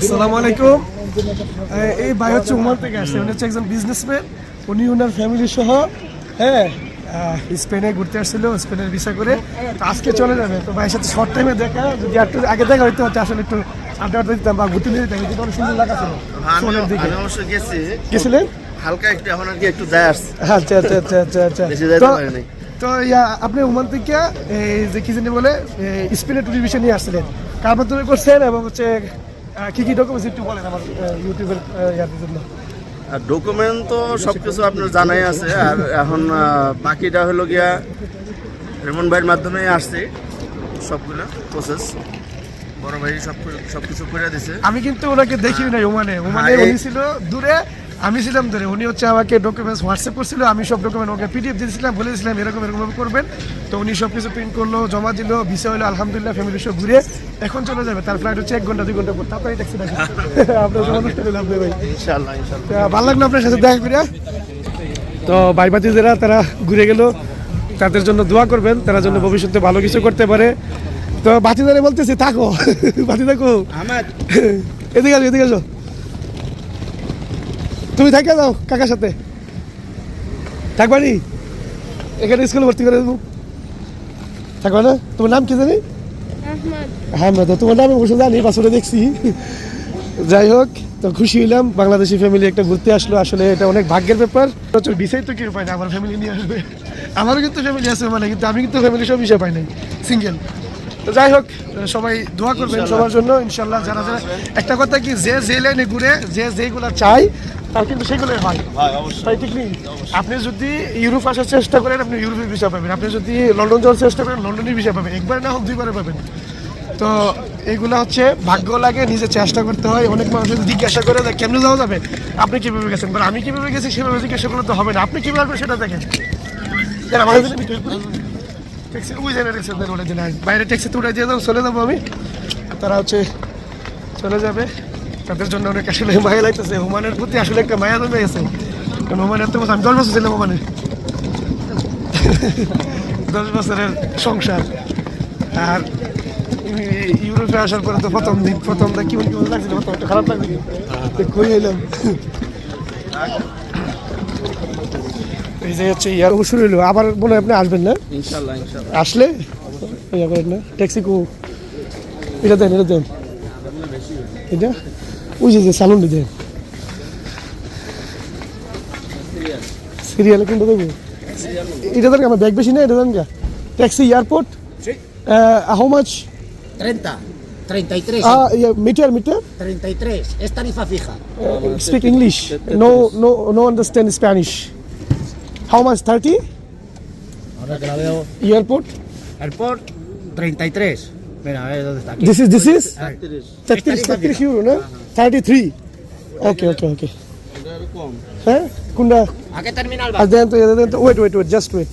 আসসালামু আলাইকুম। এই ভাই হচ্ছে ওমান থেকে আসছে। উনি হচ্ছে একজন বিজনেসম্যান উনি ওনার ফ্যামিলি সহ হ্যাঁ স্পেনে ঘুরতে আসছিল স্পেনের ভিসা করে। তো আজকে চলে যাবে। তো ভাইয়ের সাথে শর্ট টাইমে দেখা যদি একটু আগে দেখা হইতে হচ্ছে আসলে একটু আড্ডা আড্ডা দিতাম বা ঘুরতে নিয়ে দিতাম কিন্তু অনেক সুন্দর লাগা ছিল। সোনের দিকে। গেছিলেন? হালকা একটু এখন আর কি একটু যায় আসছে। আচ্ছা আচ্ছা আচ্ছা আচ্ছা আচ্ছা। তো- ইয়া আপনি ওমান থেকে এই যে কি জানি বলে ট্যুরিস্ট ভিসা নিয়ে আসছিলেন। কার মাধ্যমে করছেন এবং হচ্ছে কি কি ডকুমেন্টস একটু বলেন আমার ইউটিউবের জন্য। আর ডকুমেন্ট তো সব কিছু আপনার জানাই আছে আর এখন বাকিটা হলো গিয়া রেমন ভাইয়ের মাধ্যমে আসছে সবগুলো প্রসেস বড় ভাই সব সব কিছু করে দিছে। আমি কিন্তু ওনাকে দেখি নাই ওমানে। ওমানে হ্যাঁ, উনি ছিল দূরে আমি ছিলাম ধরে উনি হচ্ছে আমাকে ডকুমেন্টস হোয়াটসঅ্যাপ করছিল আমি সব ডকুমেন্ট ওকে পিডিএফ দিয়েছিলাম বলে দিয়েছিলাম এরকম এরকম ভাবে করবেন। তো উনি সব কিছু প্রিন্ট করল জমা দিল ভিসা হলো আলহামদুলিল্লাহ ফ্যামিলি সব ঘুরে এখন চলে যাবে তার ফ্লাইট হচ্ছে এক ঘণ্টা দুই ঘণ্টা পর। তারপরে ট্যাক্সি ডাকি আপনার অনুষ্ঠান হলো আপনি ভাই। ইনশাল্লাহ ইনশাল্লাহ ভালো লাগল আপনার সাথে দেখা করে তো ভাইবাতি যারা তারা ঘুরে গেল তাদের জন্য দোয়া করবেন তারা জন্য ভবিষ্যতে ভালো কিছু করতে পারে। তো বাতিদারে বলতেছি থাকো। বাতি থাকো। এদিকে আসো এদিকে আসো। তুমি থাকে যাও কাকার সাথে। থাকবানি এখানে স্কুলে ভর্তি করে দেবো। থাকবা না? তোমার নাম কি জানি? আহমদ। হ্যাঁ ম্যাডাম তোমার নামে বসে জানি বাসরে দেখছি। যাই হোক তো খুশি হইলাম বাংলাদেশি ফ্যামিলি একটা ঘুরতে আসলো। আসলে এটা অনেক ভাগ্যের ব্যাপার। প্রচুর বিষয় তো কি উপায় না আমার ফ্যামিলি নিয়ে আসবে। আমারও কিন্তু ফ্যামিলি আছে মানে কিন্তু আমি কিন্তু ফ্যামিলি সব বিষয় পাই নাই সিঙ্গেল তো যাই হোক সবাই দোয়া করবেন সবার জন্য ইনশাল্লাহ যারা যারা একটা কথা কি যে যে লাইনে ঘুরে যে যেগুলো চাই তার কিন্তু সেগুলোই হয়। তাই ঠিক নেই? আপনি যদি ইউরোপ আসার চেষ্টা করেন আপনি ইউরোপের বিষয় পাবেন। আপনি যদি লন্ডন যাওয়ার চেষ্টা করেন লন্ডনের বিষয় পাবেন। একবার না হোক দুইবারে পাবেন। তো এগুলো হচ্ছে ভাগ্য লাগে নিজে চেষ্টা করতে হয়। অনেক মানুষ যদি জিজ্ঞাসা করে যে কেমনে যাওয়া যাবে? আপনি কীভাবে গেছেন? বা আমি কীভাবে গেছি সেভাবে জিজ্ঞাসা করলে তো হবে না। আপনি কীভাবে সেটা দেখেন। আমাকে ট্যাক্সি ট্যাক্সি দেন। ওটা বাইরে ট্যাক্সিতে উঠে দিয়ে চলে যাব আমি। তারা হচ্ছে চলে যাবে। তাদের জন্য অনেক আসলে মায়া লাগতেছে। হুমানের প্রতি আসলে একটা মায়া জমে গেছে। কারণ হুমানের তো আমি দশ বছর ছিলাম হুমানে দশ বছরের সংসার। আর ইউরোপে আসার পরে তো প্রথম দিন প্রথম দিন কেমন কেমন লাগছিল প্রথম একটা খারাপ লাগছিল কই এলাম এই যে হচ্ছে ইয়ার শুরু হইল আবার হয় আপনি আসবেন না? ইনশাল্লাহ আসলে? ইয়া করেন না ট্যাক্সি কো। এটা দেন এটা দেন। এটা ওই যে যে সালুনটি দেন সিরিয়ালে কোনটা দেবো এটা দেন আমার ব্যাগ বেশি না এটা দেন গা taxi airport how much 30, 33, meter meter 33. Es tarifa fija. Speak English no no no understand Spanish how much thirty Ahora que la veo. Airport Airport, 33. This is this is তেত্রিশ তেত্রিশ ইউরো না thirty three okay ওকে ওকে হ্যাঁ কোনটা ¿A qué terminal আর দেন তো then তো wait wait wait just wait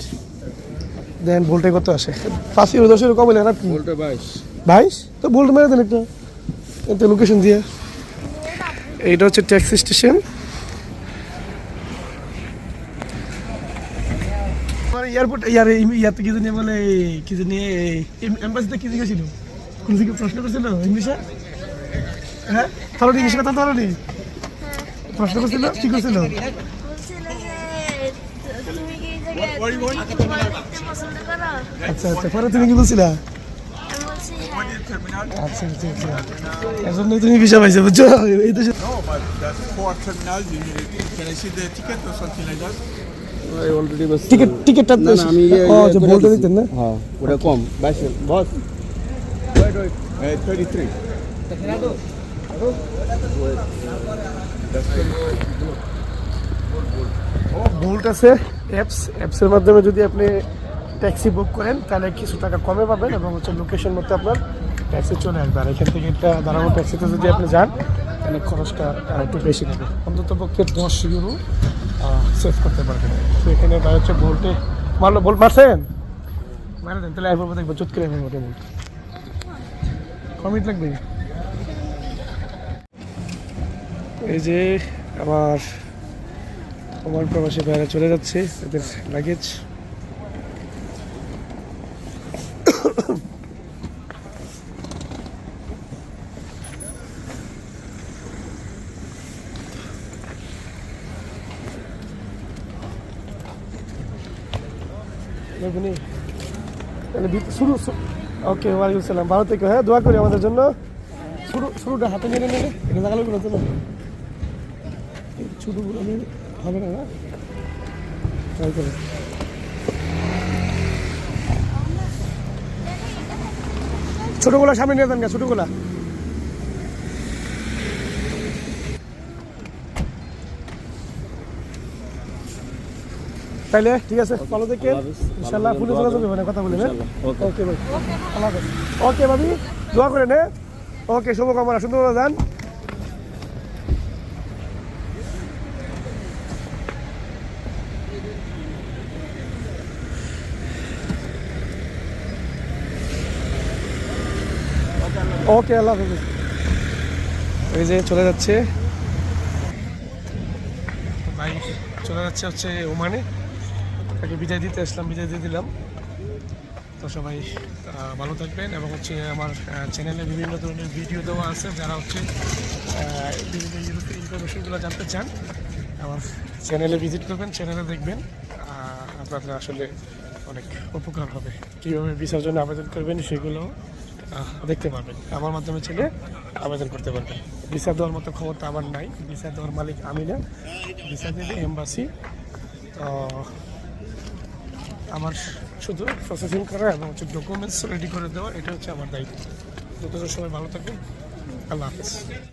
then ভোল্টে কত আসে পাঁচ ইউরো দশ ইউরো কম হলে বাইশ বাইশ তো ভোল্ট মেরে দেন একটা লোকেশন দিয়ে এইটা হচ্ছে ট্যাক্সি স্টেশন এয়ারপোর্ট ইয়ার ইয়াতে কি জানি বলে, কি জানি এম্বাসিতে কি জিজ্ঞাসা কোন দিকে প্রশ্ন করছিল ইংলিশে? হ্যাঁ? তাহলে ইংলিশ কথা তাহলে প্রশ্ন করছিল? কি করছিল? তোমার আচ্ছা আচ্ছা পরে তুমি কি বলছিলা? আচ্ছা আচ্ছা আচ্ছা। তুমি ভিসা পাইছো, বুঝছ? এই দেশে No? অলরেডি টিকিট টিকিটটা না না আমি ও ইয়ে যে বলতে দিতেন না? হ্যাঁ ওটা কম বাইশ boss. Wait, wait. Uh, 33. Bolt আছে। অ্যাপস অ্যাপসের মাধ্যমে যদি আপনি ট্যাক্সি বুক করেন তাহলে কিছু টাকা কমে পাবেন এবং হচ্ছে লোকেশন মতো আপনার ট্যাক্সি চলে আসবে। আর এখান থেকে একটা দাঁড়ানো ট্যাক্সিতে যদি আপনি যান তাহলে খরচটা একটু বেশি নেবে। অন্তত পক্ষে দশ ইউরো সেভ করতে পারবেন। তো এখানে ভাই হচ্ছে বোল্টে মারলো বোল্ট মারছেন? মারে দেন, তাহলে একবার দেখব চুট করে মোটে বোল্ট কমিট লাগবে? এই যে আমার আমার প্রবাসী ভাইরা চলে যাচ্ছে, এদের লাগেজ ভিত- শুরু ওকে, ওয়ালাইকুম সালাম। ভালো হ্যাঁ দোয়া করি আমাদের জন্য। শুরু, শুরুটা হাতে নিয়ে নিলে, এটা নিয়ে হবে না না? সামনে নিয়ে যান গা ছোটোগুলা। তাইলে ঠিক আছে ভালো থেকে ইনশাল্লাহ পুলিশ যোগাযোগ হবে না কথা বলে হ্যাঁ ওকে ভাই। আল্লাহ ওকে ভাবি দোয়া করে নে ওকে শুভকামনা সুন্দর যান। ওকে আল্লাহ হাফেজ। এই যে চলে যাচ্ছে। ভাই চলে যাচ্ছে হচ্ছে ওমানে। তাকে বিদায় দিতে আসলাম, বিদায় দিয়ে দিলাম। তো সবাই ভালো থাকবেন এবং হচ্ছে আমার চ্যানেলে বিভিন্ন ধরনের ভিডিও দেওয়া আছে। যারা হচ্ছে বিভিন্ন ইনফরমেশনগুলো জানতে চান, আমার চ্যানেলে ভিজিট করবেন চ্যানেলে দেখবেন। আপনাদের আসলে অনেক উপকার হবে। কীভাবে ভিসার জন্য আবেদন করবেন সেগুলো দেখতে পারবেন। আমার মাধ্যমে ছেলে আবেদন করতে পারবেন ভিসা দেওয়ার মতো ক্ষমতা আমার নাই। ভিসা দেওয়ার মালিক আমি না। ভিসা দেবে এম্বাসি তো আমার শুধু প্রসেসিং করা এবং হচ্ছে ডকুমেন্টস রেডি করে দেওয়া, এটা হচ্ছে আমার দায়িত্ব। যতটা সবাই ভালো থাকে আল্লাহ হাফিজ।